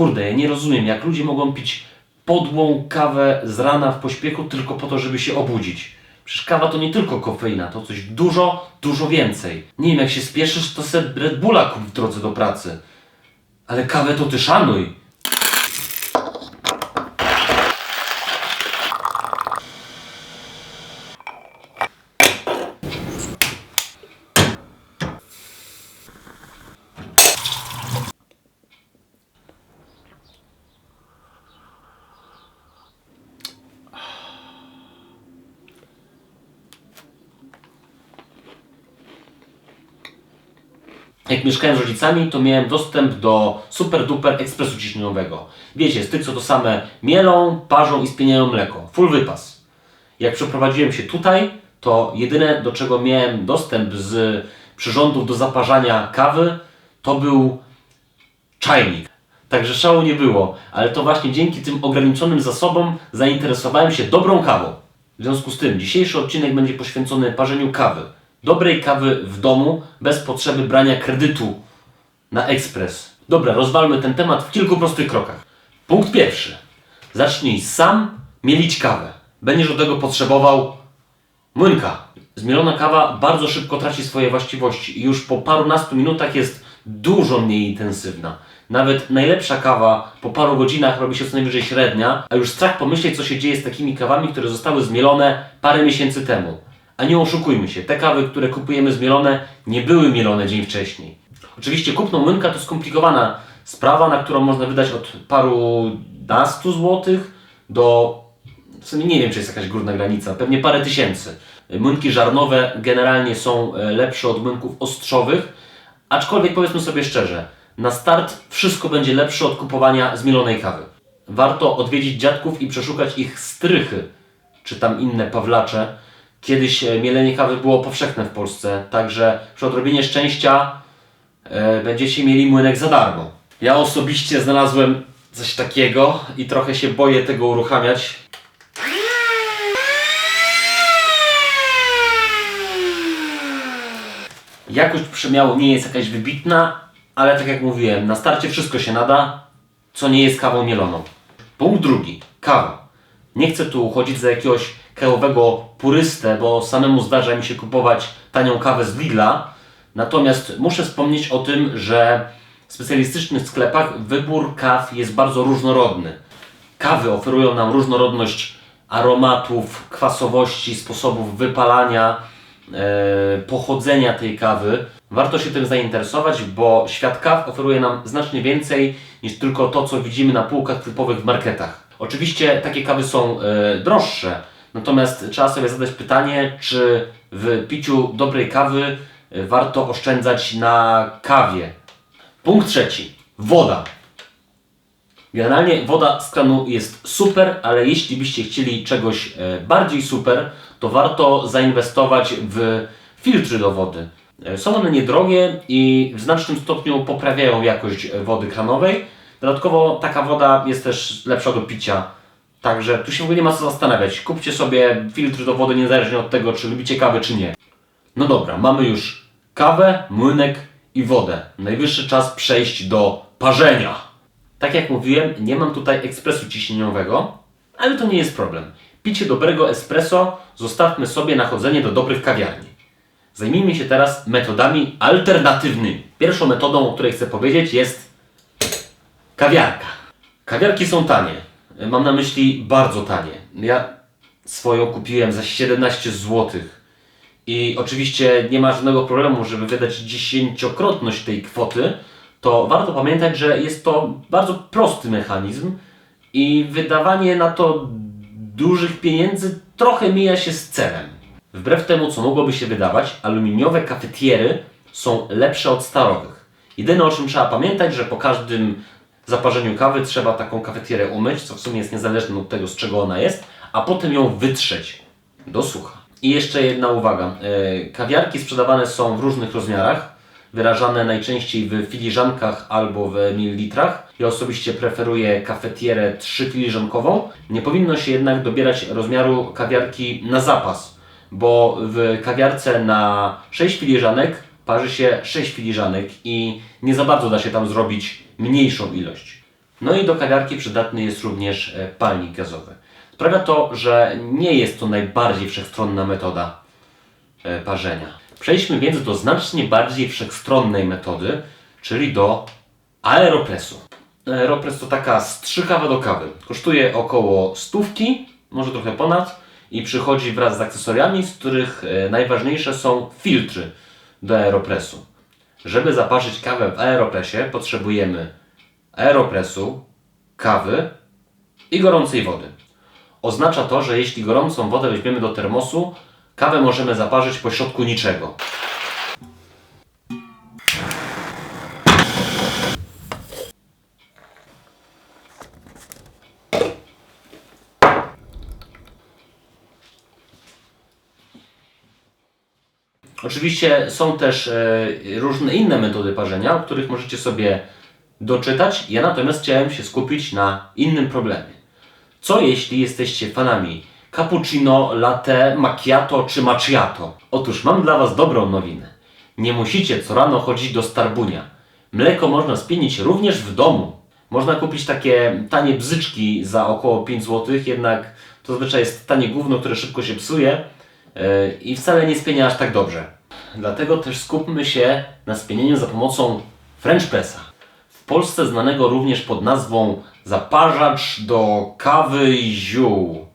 Kurde, ja nie rozumiem, jak ludzie mogą pić podłą kawę z rana w pośpiechu tylko po to, żeby się obudzić. Przecież kawa to nie tylko kofeina, to coś dużo, dużo więcej. Nie wiem, jak się spieszysz, to se Red Bulla kup w drodze do pracy. Ale kawę to ty szanuj. Jak mieszkałem z rodzicami, to miałem dostęp do super duper ekspresu ciśnieniowego. Wiecie, z tych co to same mielą, parzą i spieniają mleko. Full wypas. Jak przeprowadziłem się tutaj, to jedyne do czego miałem dostęp z przyrządów do zaparzania kawy, to był czajnik. Także szału nie było, ale to właśnie dzięki tym ograniczonym zasobom zainteresowałem się dobrą kawą. W związku z tym dzisiejszy odcinek będzie poświęcony parzeniu kawy. Dobrej kawy w domu, bez potrzeby brania kredytu na ekspres. Dobra, rozwalmy ten temat w kilku prostych krokach. Punkt pierwszy. Zacznij sam mielić kawę. Będziesz do tego potrzebował młynka. Zmielona kawa bardzo szybko traci swoje właściwości i już po parunastu minutach jest dużo mniej intensywna. Nawet najlepsza kawa po paru godzinach robi się co najwyżej średnia, a już strach pomyśleć, co się dzieje z takimi kawami, które zostały zmielone parę miesięcy temu. A nie oszukujmy się, te kawy, które kupujemy zmielone, nie były mielone dzień wcześniej. Oczywiście kupno młynka to skomplikowana sprawa, na którą można wydać od paru nastu złotych do w sumie nie wiem, czy jest jakaś górna granica, pewnie parę tysięcy. Młynki żarnowe generalnie są e, lepsze od młynków ostrzowych, aczkolwiek powiedzmy sobie szczerze, na start wszystko będzie lepsze od kupowania zmielonej kawy. Warto odwiedzić dziadków i przeszukać ich strychy, czy tam inne pawlacze. Kiedyś e, mielenie kawy było powszechne w Polsce, także przy odrobinie szczęścia e, będziecie mieli młynek za darmo. Ja osobiście znalazłem coś takiego i trochę się boję tego uruchamiać, Jakość przemiału nie jest jakaś wybitna, ale tak jak mówiłem, na starcie wszystko się nada, co nie jest kawą mieloną. Punkt drugi. Kawa. Nie chcę tu uchodzić za jakiegoś kawowego purystę, bo samemu zdarza mi się kupować tanią kawę z Lidla. Natomiast muszę wspomnieć o tym, że w specjalistycznych sklepach wybór kaw jest bardzo różnorodny. Kawy oferują nam różnorodność aromatów, kwasowości, sposobów wypalania, e, pochodzenia tej kawy. Warto się tym zainteresować, bo świat kaw oferuje nam znacznie więcej niż tylko to, co widzimy na półkach typowych w marketach. Oczywiście takie kawy są e, droższe, natomiast trzeba sobie zadać pytanie, czy w piciu dobrej kawy e, warto oszczędzać na kawie. Punkt trzeci. Woda. Generalnie woda z kranu jest super, ale jeśli byście chcieli czegoś e, bardziej super, to warto zainwestować w filtry do wody. E, Są one niedrogie i w znacznym stopniu poprawiają jakość wody kranowej. Dodatkowo taka woda jest też lepsza do picia. Także tu się w ogóle nie ma co zastanawiać. Kupcie sobie filtr do wody niezależnie od tego, czy lubicie kawę, czy nie. No dobra, mamy już kawę, młynek i wodę. Najwyższy czas przejść do parzenia. Tak jak mówiłem, nie mam tutaj ekspresu ciśnieniowego, ale to nie jest problem. Picie dobrego espresso zostawmy sobie na chodzenie do dobrych kawiarni. Zajmijmy się teraz metodami alternatywnymi. Pierwszą metodą, o której chcę powiedzieć, jest kawiarka. Kawiarki są tanie. Mam na myśli bardzo tanie. Ja swoją kupiłem za 17 zł. I oczywiście nie ma żadnego problemu, żeby wydać dziesięciokrotność tej kwoty, to warto pamiętać, że jest to bardzo prosty mechanizm i wydawanie na to dużych pieniędzy trochę mija się z celem. Wbrew temu, co mogłoby się wydawać, aluminiowe kafetiery są lepsze od starowych. Jedyne o czym trzeba pamiętać, że po każdym zaparzeniu kawy trzeba taką kafetierę umyć, co w sumie jest niezależne od tego, z czego ona jest, a potem ją wytrzeć do sucha. I jeszcze jedna uwaga. E, Kawiarki sprzedawane są w różnych rozmiarach, wyrażane najczęściej w filiżankach albo w mililitrach. Ja osobiście preferuję kafetierę trzyfiliżankową. Nie powinno się jednak dobierać rozmiaru kawiarki na zapas, bo w kawiarce na 6 filiżanek parzy się 6 filiżanek i nie za bardzo da się tam zrobić mniejszą ilość. No i do kawiarki przydatny jest również e, palnik gazowy. Sprawia to, że nie jest to najbardziej wszechstronna metoda e, parzenia. Przejdźmy więc do znacznie bardziej wszechstronnej metody, czyli do aeropresu. Aeropres to taka strzykawa do kawy. Kosztuje około stówki, może trochę ponad i przychodzi wraz z akcesoriami, z których e, najważniejsze są filtry do aeropresu. Żeby zaparzyć kawę w aeropresie potrzebujemy aeropresu, kawy i gorącej wody. Oznacza to, że jeśli gorącą wodę weźmiemy do termosu, kawę możemy zaparzyć po środku niczego. Oczywiście są też e, różne inne metody parzenia, o których możecie sobie doczytać. Ja natomiast chciałem się skupić na innym problemie. Co jeśli jesteście fanami cappuccino, latte, macchiato czy macchiato? Otóż mam dla Was dobrą nowinę. Nie musicie co rano chodzić do Starbunia. Mleko można spienić również w domu. Można kupić takie tanie bzyczki za około 5 zł, jednak to zazwyczaj jest tanie gówno, które szybko się psuje i wcale nie spienia aż tak dobrze. Dlatego też skupmy się na spienieniu za pomocą French Pressa. W Polsce znanego również pod nazwą zaparzacz do kawy ziół.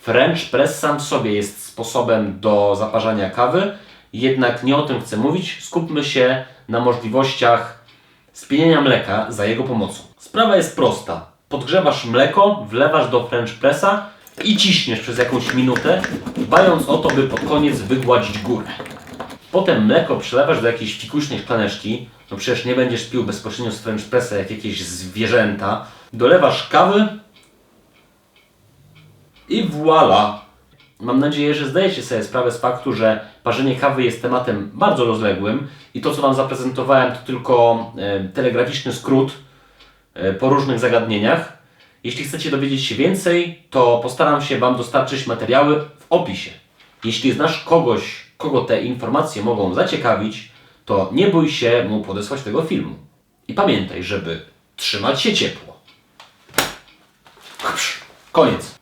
French Press sam w sobie jest sposobem do zaparzania kawy, jednak nie o tym chcę mówić. Skupmy się na możliwościach spienienia mleka za jego pomocą. Sprawa jest prosta. Podgrzewasz mleko, wlewasz do French Pressa i ciśniesz przez jakąś minutę, dbając o to, by pod koniec wygładzić górę. Potem mleko przelewasz do jakiejś fikuśnej szklaneczki, no przecież nie będziesz pił bezpośrednio z French Pressa jak jakieś zwierzęta. Dolewasz kawy i voila! Mam nadzieję, że zdajecie sobie sprawę z faktu, że parzenie kawy jest tematem bardzo rozległym i to, co Wam zaprezentowałem, to tylko e, telegraficzny skrót e, po różnych zagadnieniach. Jeśli chcecie dowiedzieć się więcej, to postaram się Wam dostarczyć materiały w opisie. Jeśli znasz kogoś, kogo te informacje mogą zaciekawić, to nie bój się mu podesłać tego filmu. I pamiętaj, żeby trzymać się ciepło. Koniec.